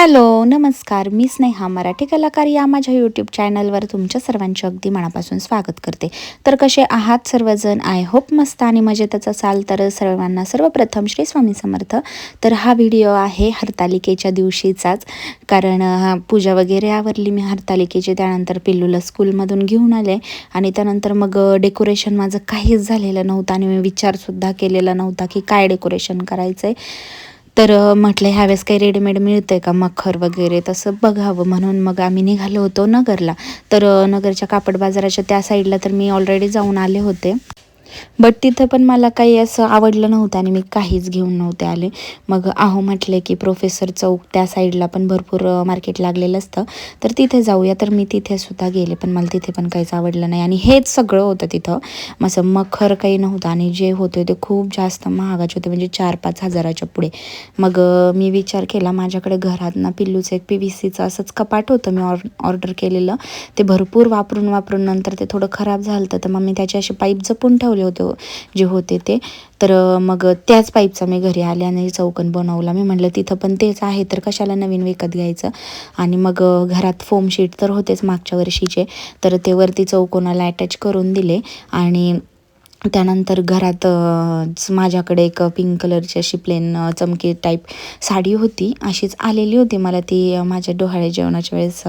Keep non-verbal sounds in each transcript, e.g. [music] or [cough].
Hello नमस्कार. मी स्नेहा मराठी कलाकार या माझ्या यूट्यूब चॅनलवर तुमच्या सर्वांचे अगदी मनापासून स्वागत करते. तर कसे आहात सर्वजण? आय होप मस्त आणि मजेतच असाल तर सर्वांना सर्वप्रथम श्री स्वामी समर्थ. तर हा व्हिडिओ आहे हरतालिकेच्या दिवशीचाच. कारण पूजा वगैरे आवरली मी हरतालिकेची. त्यानंतर पिल्लूला स्कूलमधून घेऊन आले आणि त्यानंतर मग डेकोरेशन माझं काहीच झालेलं नव्हतं आणि मी विचारसुद्धा केलेला नव्हता की काय डेकोरेशन करायचं आहे तर म्हटलं ह्यावेळेस काही रेडीमेड मिळतंय का? मखर वगैरे? तसं बघावं म्हणून मग आम्ही निघालो होतो नगरला. तर नगरच्या कापड बाजाराच्या त्या साईडला तर मी ऑलरेडी जाऊन आले होते. बट तिथं पण मला काही असं आवडलं नव्हतं आणि मी काहीच घेऊन नव्हते आले. मग आहो म्हटले की प्रोफेसर चौक त्या साईडला पण भरपूर मार्केट लागलेलं असतं. तर तिथे जाऊया. तर मी तिथे सुद्धा गेले पण मला तिथे पण काहीच आवडलं नाही. आणि हेच सगळं होतं तिथं. असं मखर काही नव्हतं आणि जे होते ते खूप जास्त महागाचे होते म्हणजे चार पाच हजाराच्या पुढे. मग मी विचार केला माझ्याकडे घरात ना पिल्लूचं एक पी व्ही सीचं असंच कपाट होतं. मी ऑर ऑर्डर केलेलं. ते भरपूर वापरून वापरून नंतर ते थोडं खराब झालं होतं तर मग मी त्याचे असे पाईप जपून ठेवले. होते जे होते ते. तर मग त्याच पाईपचा मी घरी आले आणि चौकन बनवला. मी म्हटलं तिथं पण तेच आहे तर कशाला नवीन विकत घ्यायचं? आणि मग घरात फोम शीट तर होतेच मागच्या वर्षीचे. तर ते वरती चौकोनाला अटॅच करून दिले आणि त्यानंतर घरात माझ्याकडे एक पिंक कलरची अशी प्लेन चमकी टाईप साडी होती. अशीच आलेली होती. मला ती माझ्या डोहाळे जेवणाच्या वेळेस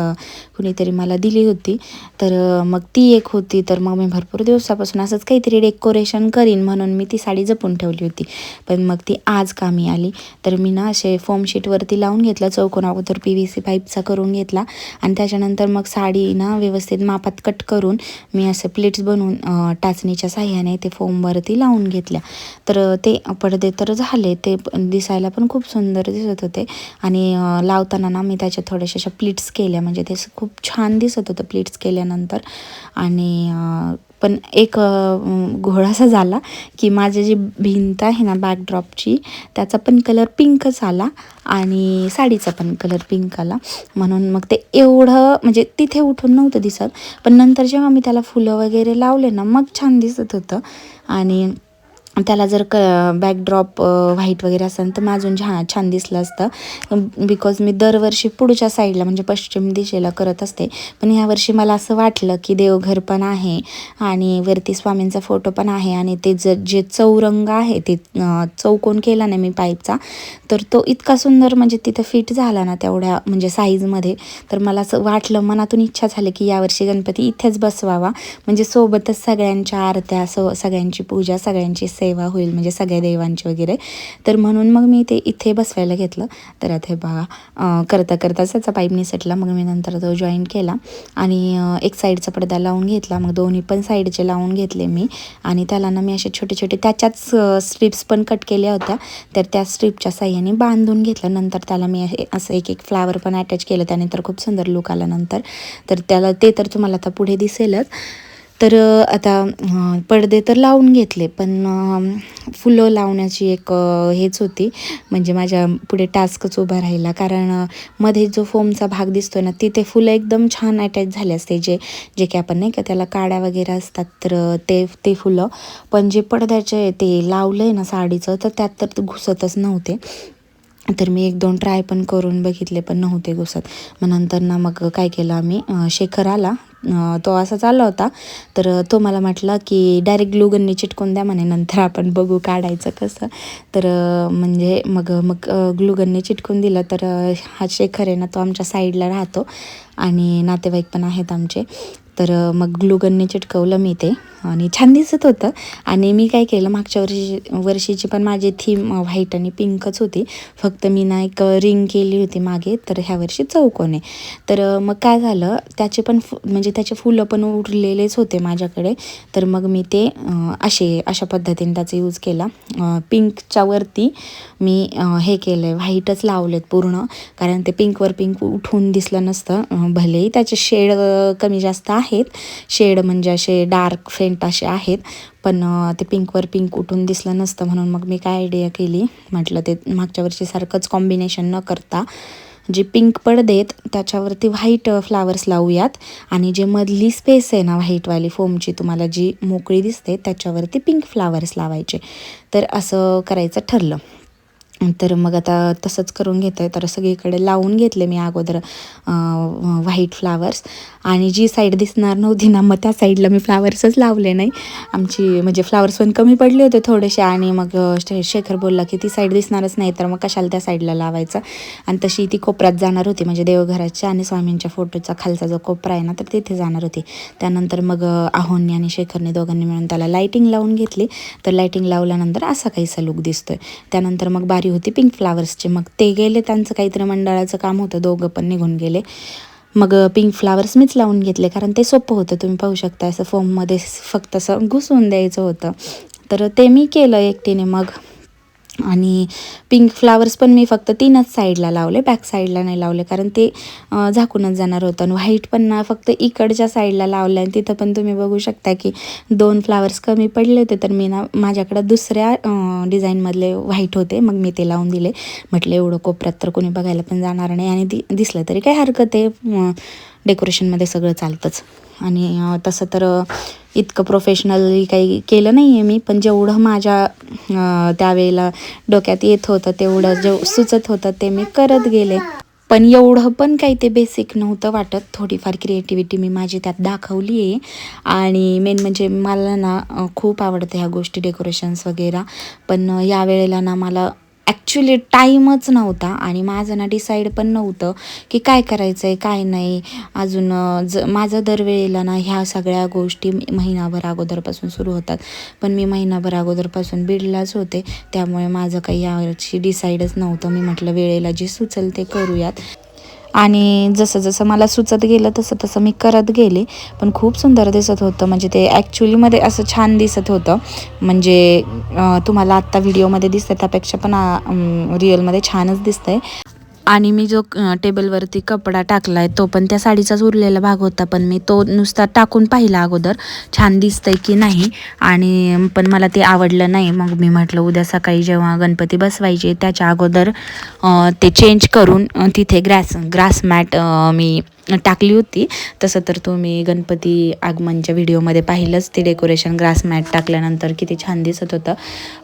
कुणीतरी मला दिली होती. तर मग ती एक होती. तर मग मी भरपूर दिवसापासून असंच काहीतरी डेकोरेशन करीन म्हणून मी ती साडी जपून ठेवली होती. पण मग ती आज कामी आली. तर मी ना असे फोमशीटवरती लावून घेतलं. चौकोन अगोदर पी व्ही सी पाईपचा करून घेतला. आणि त्याच्यानंतर मग साडी ना व्यवस्थित मापात कट करून मी असे प्लेट्स बनवून टाचणीच्या साह्याने ते फोमवरती लावून घेतल्या. तर ते पडदे तर झाले ते दिसायला पण खूप सुंदर दिसत होते. आणि लावताना ना मी त्याच्या थोड्याशा अशा प्लीट्स केल्या. म्हणजे ते खूप छान दिसत होतं प्लीट्स केल्यानंतर. आणि पण एक घोळासा असा झाला की माझी जी भिंत आहे ना बॅकड्रॉपची त्याचा पण कलर पिंकच आला आणि साडीचा पण कलर पिंक आला. म्हणून मग ते एवढं म्हणजे तिथे उठून नव्हतं दिसत पण नंतर जेव्हा मी त्याला फुलं वगैरे लावले ना मग छान दिसत होतं. आणि त्याला जर क बॅकड्रॉप व्हाईट वगैरे असेल तर मग अजून छान छान दिसलं असतं. बिकॉज मी दरवर्षी पुढच्या साईडला म्हणजे पश्चिम दिशेला करत असते. पण यावर्षी मला असं वाटलं की देवघर पण आहे आणि वरती स्वामींचा फोटो पण आहे आणि ते ज जे चौरंग आहे ते चौकोन केला नाही मी पाईपचा तर तो इतका सुंदर म्हणजे तिथं फिट झाला ना तेवढ्या म्हणजे साईजमध्ये तर मला असं वाटलं मनातून इच्छा झाली की यावर्षी गणपती इथेच बसवावा. म्हणजे सोबतच सगळ्यांच्या आरत्या सो सगळ्यांची पूजा सगळ्यांची सेवा होईल म्हणजे सगळ्या देवांची वगैरे. तर म्हणून मग मी ते इथे बसवायला घेतलं. तर आता हे बघा करता करता करताच त्याचा पाईप निसटला मग मी नंतर तो जॉईन केला. आणि एक साईडचा पडदा लावून घेतला. मग दोन्ही पण साईडचे लावून घेतले मी. आणि त्याला ना मी असे छोटे छोटे त्याच्याच स्ट्रिप्स पण कट केल्या होत्या. तर त्या स्ट्रिपच्या साह्याने बांधून घेतलं. नंतर त्याला मी असं एक एक फ्लावर पण अटॅच केलं. त्याने तर खूप सुंदर लुक आला नंतर. तर त्याला ते तर तुम्हाला आता पुढे दिसेलच. तर आता पडदे तर लावून घेतले पण फुलं लावण्याची एक हेच होती. म्हणजे माझ्या पुढे टास्कच उभा राहिला. कारण मध्ये जो फोमचा भाग दिसतो ना तिथे फुलं एकदम छान अटॅच झाले असते. जे जे की आपण नाही का त्याला काड्या वगैरे असतात तर ते ते फुलं. पण जे पडद्याचे ते लावलं आहे ना साडीचं तर त्यात तर घुसतच नव्हते. तर मी एक दोन ट्राय पण करून बघितले पण नव्हते घुसत. मग नंतर ना मग काय केलं आम्ही शेखर आला. तो असा चालला होता. तर तो मला म्हटला की डायरेक्ट ग्लुगननी चिटकून द्या म्हणे नंतर आपण बघू काढायचं कसं. तर म्हणजे मग मग ग्लूगनने चिटकून दिलं. तर हा शेखर आहे ना तो आमच्या साईडला राहतो. आणि नातेवाईक पण आहेत आमचे. तर मग ग्लुगनने चिटकवलं मी ते आणि छान दिसत होतं. आणि मी काय केलं मागच्या वर्षी वर्षीची पण माझी थीम व्हाईट आणि पिंकच होती. फक्त मी ना एक रिंग केली होती मागे तर ह्या वर्षी चौकोने. तर मग काय झालं त्याचे पण फु म्हणजे त्याचे फुलं पण उरलेलेच होते माझ्याकडे. तर मग मी ते असे अशा पद्धतीने त्याचा यूज केला. पिंकच्या वरती मी हे केलं आहे व्हाईटच लावलेत पूर्ण. कारण ते पिंकवर पिंक उठून दिसलं नसतं भलेही त्याचे शेड कमी जास्त आहेत. शेड म्हणजे असे डार्क फेंट असे आहेत. पण ते पिंकवर पिंक उठून दिसलं नसतं म्हणून मग मी काय आयडिया केली? म्हटलं ते मागच्या वर्षीसारखंच कॉम्बिनेशन न करता जे पिंक पडदेत त्याच्यावरती व्हाईट फ्लावर्स लावूयात. आणि जे मधली स्पेस आहे ना व्हाईटवाली फोमची तुम्हाला जी मोकळी दिसते त्याच्यावरती पिंक फ्लावर्स लावायचे. तर असं करायचं ठरलं. तर मग आता तसंच करून घेतो आहे तर सगळीकडे लावून घेतले मी अगोदर व्हाईट फ्लावर्स. आणि जी साईड दिसणार नव्हती ना मग त्या साईडला मी फ्लावर्सच लावले नाही. आमची म्हणजे फ्लावर्स पण कमी पडले होते थोडेसे आणि मग शे- शेखर बोलला की ती साईड दिसणारच नाही तर मग कशाला त्या साईडला लावायचं? आणि तशी ती कोपऱ्यात जाणार होती म्हणजे देवघराच्या आणि स्वामींच्या फोटोचा खालचा जो कोपरा आहे ना तर तिथे जाणार होती. त्यानंतर मग आहोनने आणि शेखरने दोघांनी मिळून त्याला लायटिंग लावून घेतली. तर लायटिंग लावल्यानंतर असा काहीसा लुक दिसतोय. त्यानंतर मग बारी होती पिंक फ्लावर्सचे मग ते गेले त्यांचं काहीतरी मंडळाचं काम होतं दोघं पण निघून गेले. मग पिंक फ्लावर्स मीच लावून घेतले कारण ते सोपं होतं. तुम्ही पाहू शकता असं फोममध्ये फक्त असं घुसवून द्यायचं होतं. तर ते मी केलं एकटीने मग. आणि पिंक फ्लावर्स पण मी फक्त तीनच साईडला लावले बॅक साईडला नाही लावले कारण ते झाकूनच जाणार होतं. आणि व्हाईट पण ना फक्त इकडच्या साईडला लावलं आणि तिथं पण तुम्ही बघू शकता की दोन फ्लावर्स कमी पडले होते तर मी ना माझ्याकडं दुसऱ्या डिझाईनमधले व्हाईट होते. मग मी ते लावून दिले. म्हटलं एवढं कोपऱ्यात तर कोणी बघायला पण जाणार नाही. आणि दि दिसलं तरी काय हरकत आहे. डेकोरेशनमध्ये सगळं चालतंच. आणि तसं तर इतकं प्रोफेशनली काही केलं नाही आहे मी पण जेवढं माझ्या त्यावेळेला डोक्यात येत होतं तेवढं जे सुचत होतं ते मी करत गेले. पण एवढं पण काही ते बेसिक नव्हतं वाटत. थोडीफार क्रिएटिव्हिटी मी माझी त्यात दाखवली आहे आणि मेन म्हणजे मला ना खूप आवडतं ह्या गोष्टी डेकोरेशन्स वगैरे. पण यावेळेला या वेळेला ना मला ॲक्च्युली टाईमच नव्हता आणि माझं ना डिसाईड पण नव्हतं की काय करायचं आहे काय नाही. अजून ज माझं दरवेळेला ना ह्या सगळ्या गोष्टी महिनाभर अगोदरपासून सुरू होतात. पण मी महिनाभर अगोदरपासून बीडलाच होते. त्यामुळे माझं काही यावरची डिसाईडच नव्हतं. मी म्हटलं वेळेला जे सुचल ते करूयात. आणि जसं जसं मला सुचत गेलं तसं तसं मी करत गेले. पण खूप सुंदर दिसत होतं. म्हणजे ते ॲक्च्युलीमध्ये असं छान दिसत होतं. म्हणजे तुम्हाला आत्ता व्हिडिओमध्ये दिसतं त्यापेक्षा पण रिअलमध्ये छानच दिसतंय. आणि मी जो टेबलवरती कपडा टाकला आहे तो पण त्या साडीचाच उरलेला भाग होता पण मी तो नुसता टाकून पाहिला अगोदर. छान दिसतंय की नाही? आणि पण मला ते आवडलं नाही. मग मी म्हटलं उद्या सकाळी जेव्हा गणपती बसवायचे त्याच्या अगोदर ते चेंज करून तिथे ग्रास ग्रास मॅट मी टाकली होती. तसं तर तुम्ही गणपती आगमनच्या व्हिडिओमध्ये पाहिलंच. ते डेकोरेशन ग्रास मॅट टाकल्यानंतर किती छान दिसत होतं.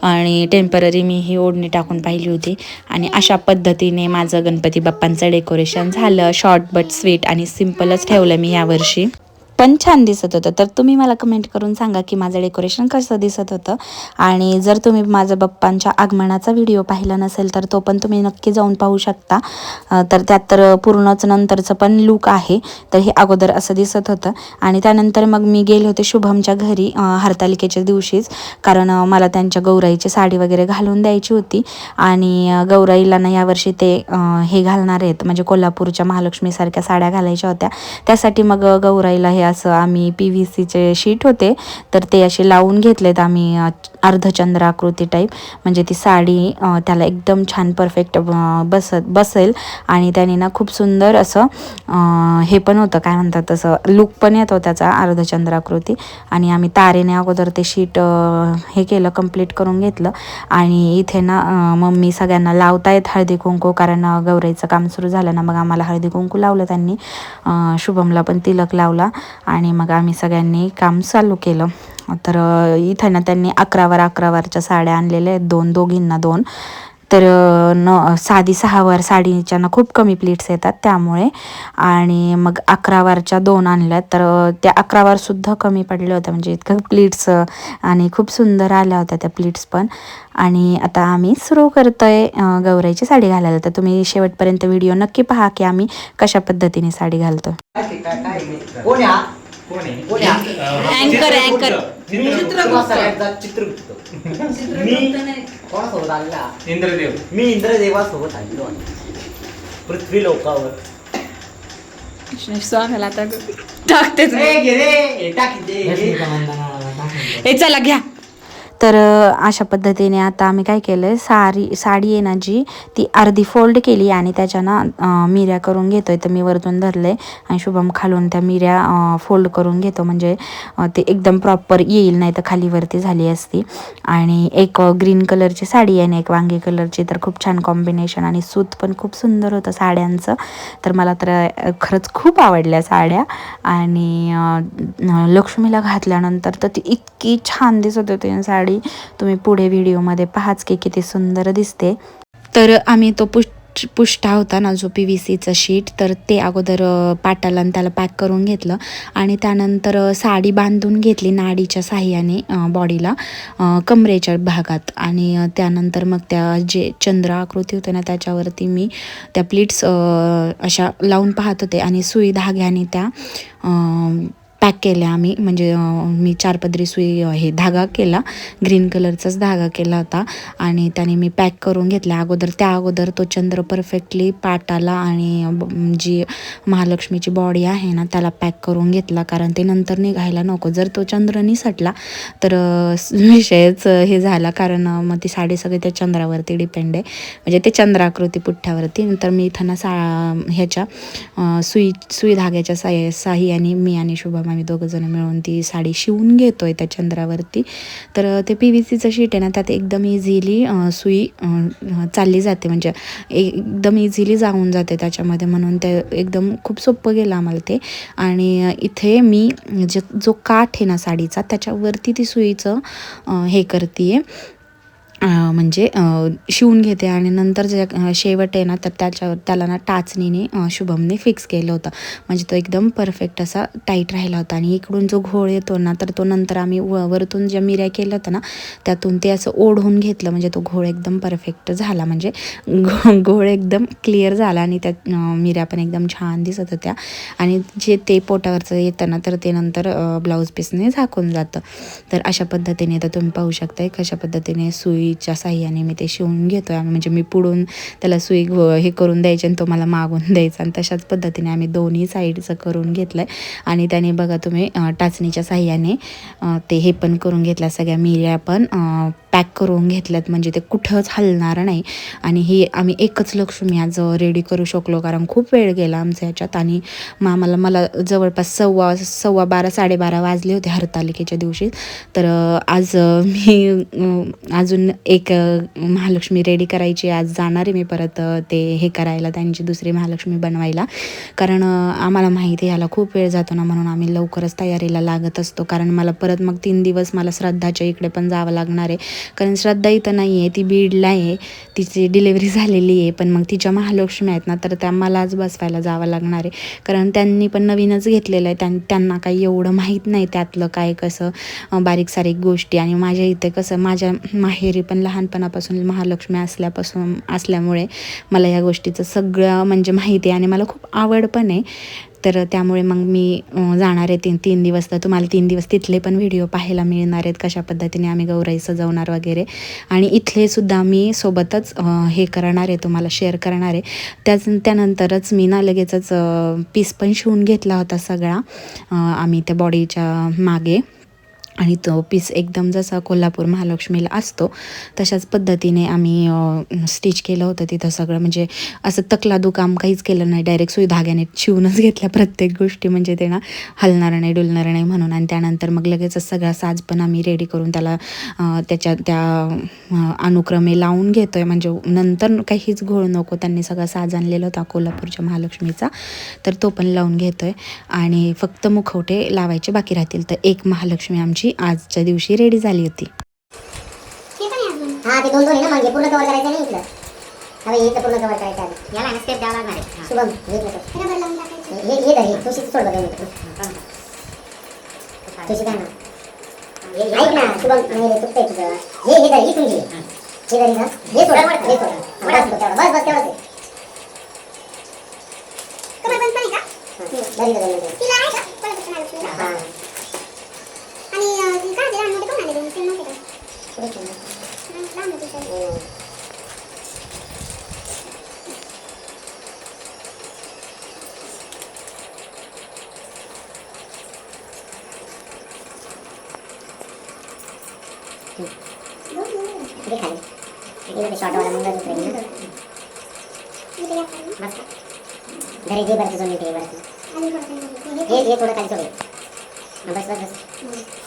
आणि टेंपररी मी ही ओढणी टाकून पाहिली होती. आणि अशा पद्धतीने माझं गणपती बाप्पांचं डेकोरेशन झालं. शॉर्ट बट स्वीट आणि सिम्पलच ठेवलं मी यावर्षी पण छान दिसत होतं. तर तुम्ही मला कमेंट करून सांगा की माझं डेकोरेशन कसं दिसत होतं. आणि जर तुम्ही माझं बाप्पांच्या आगमनाचा व्हिडिओ पाहिला नसेल तर तो पण तुम्ही नक्की जाऊन पाहू शकता. तर त्यात तर पूर्णच नंतरचं पण लूक आहे. तर हे अगोदर असं दिसत होतं. आणि त्यानंतर मग मी गेले होते शुभमच्या घरी हरतालिकेच्या दिवशीच. कारण मला त्यांच्या गौराईची साडी वगैरे घालून द्यायची होती. आणि गौराईला ना यावर्षी ते हे घालणार आहेत. म्हणजे कोल्हापूरच्या महालक्ष्मीसारख्या साड्या घालायच्या होत्या. त्यासाठी मग गौराईला हे असं आम्ही पी व्ही सीचे शीट होते तर ते असे लावून घेतलेत आम्ही अर्धचंद्राकृती अर्धचंद्र आकृती टाईप म्हणजे ती साडी त्याला एकदम छान परफेक्ट बसत बसेल. आणि त्याने ना खूप सुंदर असं हे पण होतं. काय म्हणतात तसं लुक पण येतो त्याचा अर्धचंद्राकृती. आणि आम्ही तारेने अगोदर ते शीट हे केलं कंप्लीट करून घेतलं. आणि इथे ना मम्मी सगळ्यांना लावतायत हळदी कुंकू कारण अं, गौराईचं काम सुरू झालं ना मग आम्हाला हळदी कुंकू लावलं त्यांनी. शुभमला पण तिलक लावला. आणि मग आम्ही सगळ्यांनी काम चालू केलं. तर इथं ना त्यांनी अकरावर अकरावरच्या साड्या आणलेल्या आहेत दोन दोघींना दोन. तर न साधी सहावार साडीच्या ना खूप कमी प्लेट्स येतात त्यामुळे. आणि मग अकरावारच्या दोन आणल्या तर त्या अकरावारसुद्धा कमी पडल्या होत्या म्हणजे इतकं प्लीट्स आणि खूप सुंदर आल्या होत्या त्या प्लीट्स पण. आणि आता आम्ही सुरू करतोय आहे गौराईची साडी घालायला. तर तुम्ही शेवटपर्यंत व्हिडिओ नक्की पहा की आम्ही कशा पद्धतीने साडी घालतो कोण आहे? अँकर अँकर चित्रगुप्त. चित्रगुप्त. मी कोणासोबत आलेला? इंद्रदेव. मी इंद्रदेवासोबत आलेलो आहे. पृथ्वी लोकावर. स्वामीला आता टाकतेच ए, घे रे, हे टाक इथे, घे. हे चला घ्या. तर अशा पद्धतीने आता आम्ही काय केलं आहे साडी साडी आहे ना जी ती अर्धी फोल्ड केली आणि त्याच्या ना मिऱ्या करून घेतो आहे तर मी वरतून धरले आणि शुभम खालून त्या मिऱ्या फोल्ड करून घेतो. म्हणजे ते एकदम प्रॉपर येईल नाही तर खालीवरती झाली असती. आणि एक ग्रीन कलरची साडी आहे आणि एक वांगी कलरची. तर खूप छान कॉम्बिनेशन आणि सूत पण खूप सुंदर होतं साड्यांचं. तर मला तर खरंच खूप आवडल्या साड्या. आणि लक्ष्मीला घातल्यानंतर तर ती इतकी छान दिसत होती साडी. साडी तुम्ही पुढे व्हिडिओमध्ये पाहाच की किती सुंदर दिसते. तर आम्ही तो पुष्ट पुष्टा होता ना जो पी व्ही सीचं शीट तर ते अगोदर पाटाला आणि त्याला पॅक करून घेतलं. आणि त्यानंतर साडी बांधून घेतली नाडीच्या साह्याने बॉडीला कमरेच्या भागात. आणि त्यानंतर मग त्या जे चंद्र आकृती होते ना त्याच्यावरती मी त्या प्लीट्स अशा लावून पाहत होते. आणि सुई धाग्याने त्या पॅक केल्या आम्ही. म्हणजे मी मी चारपदरी सुई हे धागा केला. ग्रीन कलरचाच धागा केला होता. आणि त्याने मी पॅक करून घेतल्या. अगोदर त्या अगोदर तो चंद्र परफेक्टली पाटाला आणि जी महालक्ष्मीची बॉडी आहे ना त्याला पॅक करून घेतला. कारण ते नंतर निघायला नको. जर तो चंद्र निसटला तर विषयच हे झाला. कारण मग ती साडी सगळी त्या चंद्रावरती डिपेंड आहे. म्हणजे ते चंद्राकृती पुठ्ठ्यावरती. नंतर मी इथं ना सा ह्याच्या सुई सुई धाग्याच्या साह्य साह्याने मी आणि शुभम आम्ही दोघंजणं मिळून ती साडी शिवून घेतो आहे त्या चंद्रावरती. तर ते पी व्ही सीचं शीट आहे ना त्यात एकदम इझिली सुई चालली जाते. म्हणजे एकदम इझिली जाऊन जाते त्याच्यामध्ये म्हणून ते एकदम खूप सोपं गेलं आम्हाला ते. आणि इथे मी जे जो काठ आहे ना साडीचा त्याच्यावरती ती सुईचं हे करते आहे म्हणजे शिवून घेते आणि नंतर जे शेवट आहे ना तर त्याच्यावर त्याला ना टाचणीने शुभमने फिक्स केलं होतं. म्हणजे तो एकदम परफेक्ट असा टाईट राहिला होता आणि इकडून जो घोळ येतो ना तर तो नंतर आम्ही व वरतून ज्या मिऱ्या केल्या होत्या ना त्यातून ते असं ओढून घेतलं. म्हणजे तो घोळ एकदम परफेक्ट झाला. म्हणजे घो घोळ एकदम क्लिअर झाला आणि त्यात मिऱ्या पण एकदम छान दिसत होत्या. आणि जे ते पोटावरचं येतं ना तर ते नंतर ब्लाऊज पीसने झाकून जातं. तर अशा पद्धतीने तर तुम्ही पाहू शकताय कशा पद्धतीने सुई सुईच्या साह्याने मी ते शिवून घेतो आहे म्हणजे मी पुढून त्याला सुई हे करून द्यायची आणि तो मला मागून [laughs] द्यायचा. आणि तशाच पद्धतीने आम्ही दोन्ही साईडचं करून घेतलं आहे आणि त्याने बघा तुम्ही टाचणीच्या साह्याने ते हे पण करून घेतलं सगळ्या मिऱ्या पण पॅक करून घेतल्यात म्हणजे ते कुठंच हलणार नाही. आणि ही आम्ही एकच लक्ष्मी आज रेडी करू शकलो कारण खूप वेळ गेला आमच्या ह्याच्यात. आणि मग आम्हाला मला जवळपास सव्वा सव्वा बारा साडेबारा वाजले होते हरतालिकेच्या दिवशी. तर आज मी अजून एक महालक्ष्मी रेडी करायची आज जाणार आहे मी परत ते हे करायला त्यांची दुसरी महालक्ष्मी बनवायला. कारण आम्हाला माहिती आहे ह्याला खूप वेळ जातो ना म्हणून आम्ही लवकरच तयारीला लागत असतो. कारण मला परत मग तीन दिवस मला श्रद्धाच्या इकडे पण जावं लागणार आहे. कारण श्रद्धा इथं नाही आहे ती बीडला आहे तिची डिलेवरी झालेली आहे पण मग तिच्या महालक्ष्मी आहेत ना तर त्या मलाच बसवायला जावं लागणार आहे. कारण त्यांनी पण नवीनच घेतलेलं आहे त्यां त्यांना काही एवढं माहीत नाही त्यातलं काय कसं बारीक सारीक गोष्टी. आणि माझ्या इथे कसं माझ्या माहेरी पण लहानपणापासून महालक्ष्मी असल्यापासून असल्यामुळे मला या गोष्टीचं सगळं म्हणजे माहिती आहे. आणि मला खूप आवड पण आहे. तर त्यामुळे मग मी जाणार आहे तीन तीन दिवस. तर तुम्हाला तीन दिवस तिथले पण व्हिडिओ पाहायला मिळणार आहेत कशा पद्धतीने आम्ही गौराई सजवणार वगैरे. आणि इथलेसुद्धा मी सोबतच हे करणार आहे तुम्हाला शेअर करणार आहे. त्याच त्यानंतरच मी ना लगेचच पीस पण शिवून घेतला होता सगळा आम्ही त्या बॉडीच्या मागे. आणि तो पीस एकदम जसा कोल्हापूर महालक्ष्मीला असतो तशाच पद्धतीने आम्ही स्टिच केलं होतं तिथं सगळं. म्हणजे असं तकलादू काम काहीच केलं नाही. डायरेक्ट सुई धाग्याने शिवूनच घेतल्या प्रत्येक गोष्टी. म्हणजे ते ना हलणार नाही डुलणार नाही म्हणून. आणि त्यानंतर मग लगेचच सगळा साज पण आम्ही रेडी करून त्याला त्याच्या त्या अनुक्रमे लावून घेतो आहे म्हणजे नंतर काहीच घोळ नको. त्यांनी सगळा साज आणलेला होता कोल्हापूरच्या महालक्ष्मीचा. तर तो पण लावून घेतो आहे आणि फक्त मुखवटे लावायचे बाकी राहतील. तर एक महालक्ष्मी आमची आजच्या दिवशी रेडी झाली होती. हा ते दोन दोन आहे ना म्हणजे पूर्ण कव्हर करायचं नाही इथलं. हवे इथलं पूर्ण कव्हर करायचं आधी याला ना स्टेप द्यावा लागणार आहे. शुभम हे. हे हे धर हे. तुळशी सोड बघा इथं. तुळशी काय ना. ऐक ना शुभम रे चुकतंय तुझं हे हे धर हे धर इथं. हे सोड हे सोड. हा, बस आहे. हा, धर इथं, धर इथं. हा. पुढे ठेव ना. हम्म. इकडे खाली इकडे ते शॉर्टवाला मंगळसूत्र आहे ना. बस का? घरी घे बरं तुझं नीट घे बरं हे हे थोडं खाली सोड हे. हा, बस बस बस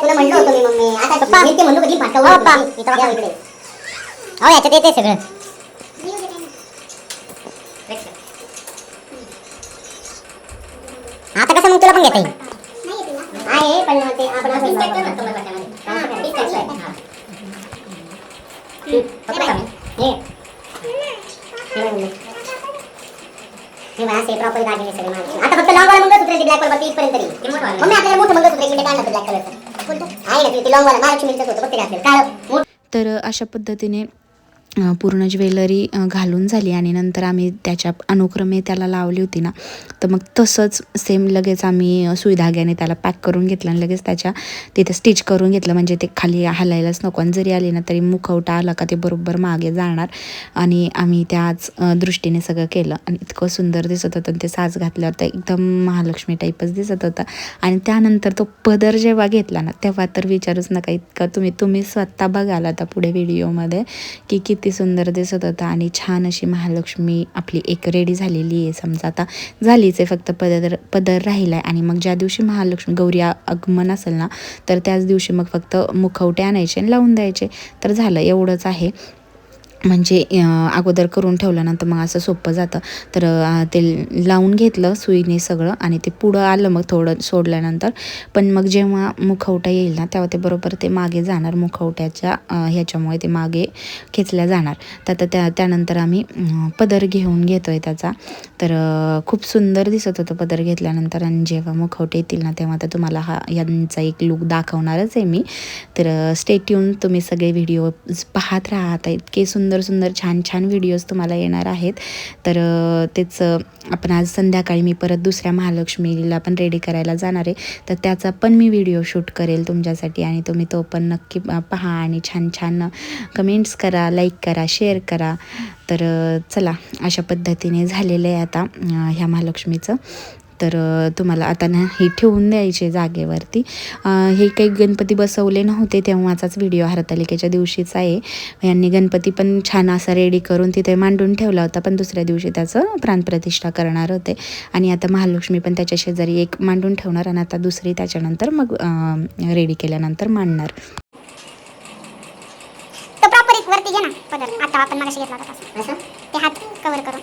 तुला म्हणलं होतं मी मग मी आता पप्पा मी ते म्हणलो कधी पाठवलं पप्पा इकडे हो याच्यात येते सगळं आता कसं मग तुला पण घेता येईल आहे पण ते आपण असं हा, dispatch आहे. हा. हम्म, पप्पा कमी. हे. हे बघ, हे बघ, असे proper दागिने सगळे माझे. आता फक्त लॉंग वाला मंगळसूत्र आहे, ते black color, ते इथपर्यंत येईल. मम्मी आपल्याला मोठं मंगळसूत्र आहे, इकडे काय नव्हतं black color चं. तर अशा पद्धतीने पूर्ण ज्वेलरी घालून झाली आणि नंतर आम्ही त्याच्या अनुक्रमे त्याला लावली होती ना तर मग तसंच सेम लगेच आम्ही अ, सुई धाग्याने त्याला पॅक करून घेतलं आणि लगेच त्याच्या तिथे स्टिच करून घेतलं. म्हणजे ते खाली हलायलाच नको आणि जरी आली ना तरी मुखवटा आला का ते बरोबर मागे जाणार आणि आम्ही त्याच दृष्टीने सगळं केलं. आणि इतकं सुंदर दिसत होतं आणि ते साज घातल्यावर तर एकदम महालक्ष्मी टाईपच दिसत होतं. आणि त्यानंतर तो पदर जेव्हा घेतला ना तेव्हा तर विचारूच नका इतकं तुम्ही तुम्ही स्वतः बघाल आता पुढे व्हिडिओमध्ये की किती सुंदर दिसत होतं आणि छान अशी महालक्ष्मी आपली एक रेडी झालेली आहे. समजा आता झालीच आहे फक्त पदर पदर राहिला आहे आणि मग ज्या दिवशी महालक्ष्मी गौरी आगमन असेल ना तर त्याच दिवशी मग फक्त मुखवटे आणायचे आणि लावून द्यायचे. तर झालं एवढंच आहे. म्हणजे अगोदर करून ठेवल्यानंतर मग असं सोपं जातं. तर ते लावून घेतलं सुईने सगळं आणि ते पुढं आलं मग थोडं सोडल्यानंतर. पण मग जेव्हा मुखवटा येईल ना तेव्हा ते बरोबर ते मागे जाणार. मुखवट्याच्या ह्याच्यामुळे ते मागे खेचल्या जाणार. तर आता त्या त्यानंतर आम्ही पदर घेऊन घेतो आहे त्याचा. तर खूप सुंदर दिसत होतं पदर घेतल्यानंतर. आणि जेव्हा मुखवटे येतील ना तेव्हा तर तुम्हाला हा यांचा एक लुक दाखवणारच आहे मी. तर स्टेट्यून तुम्ही सगळे व्हिडिओ पाहत राहा. इतके सुंदर सुंदर सुंदर छान छान व्हिडिओज तुम्हाला येणार आहेत. तर तेच आपण आज संध्याकाळी मी परत दुसऱ्या महालक्ष्मीला पण रेडी करायला जाणार आहे. तर त्याचा पण मी व्हिडिओ शूट करेल तुमच्यासाठी आणि तुम्ही तो पण नक्की पहा आणि छान छान कमेंट्स करा लाईक करा शेअर करा. तर चला अशा पद्धतीने झालेलं आहे आता ह्या महालक्ष्मीचं. तर तुम्हाला आता ना हे ठेवून द्यायचे जागेवरती. हे काही गणपती बसवले नव्हते तेव्हाचाच व्हिडिओ हरतालिकेच्या दिवशीचा आहे. यांनी गणपती पण छान असा रेडी करून तिथे मांडून ठेवला होता पण दुसऱ्या दिवशी त्याचं प्राणप्रतिष्ठा करणार होते. आणि आता महालक्ष्मी पण त्याच्या शेजारी एक मांडून ठेवणार आणि आता दुसरी त्याच्यानंतर मग रेडी केल्यानंतर मांडणार. तो प्रॉपर एक वरती घे ना पदर. आता आपण मगाशी घेतला होता तसा. असं? ते हात कव्हर करून.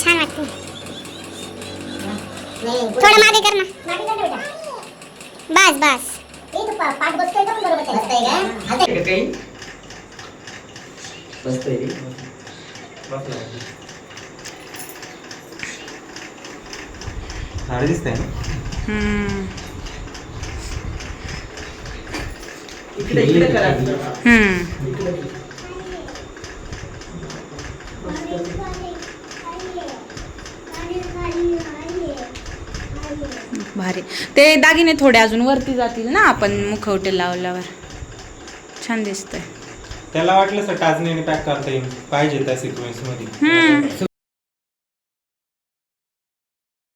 छान वाटते थोडं मागे कर ना. बस बस. ए, तू पाठ बसतोय का बरोबर? बसतोय का? आता- इकडे काही? बसतोय रे झाड दिसतंय इकडे इकडे करा. भारी. ते दागिने थोडे अजून वरती जातील ना आपण मुखवटे लावल्यावर. छान दिसतंय. त्याला वाटलं सर टाचणीने पॅक करता येईल. पाहिजे त्या सिक्वेन्समध्ये.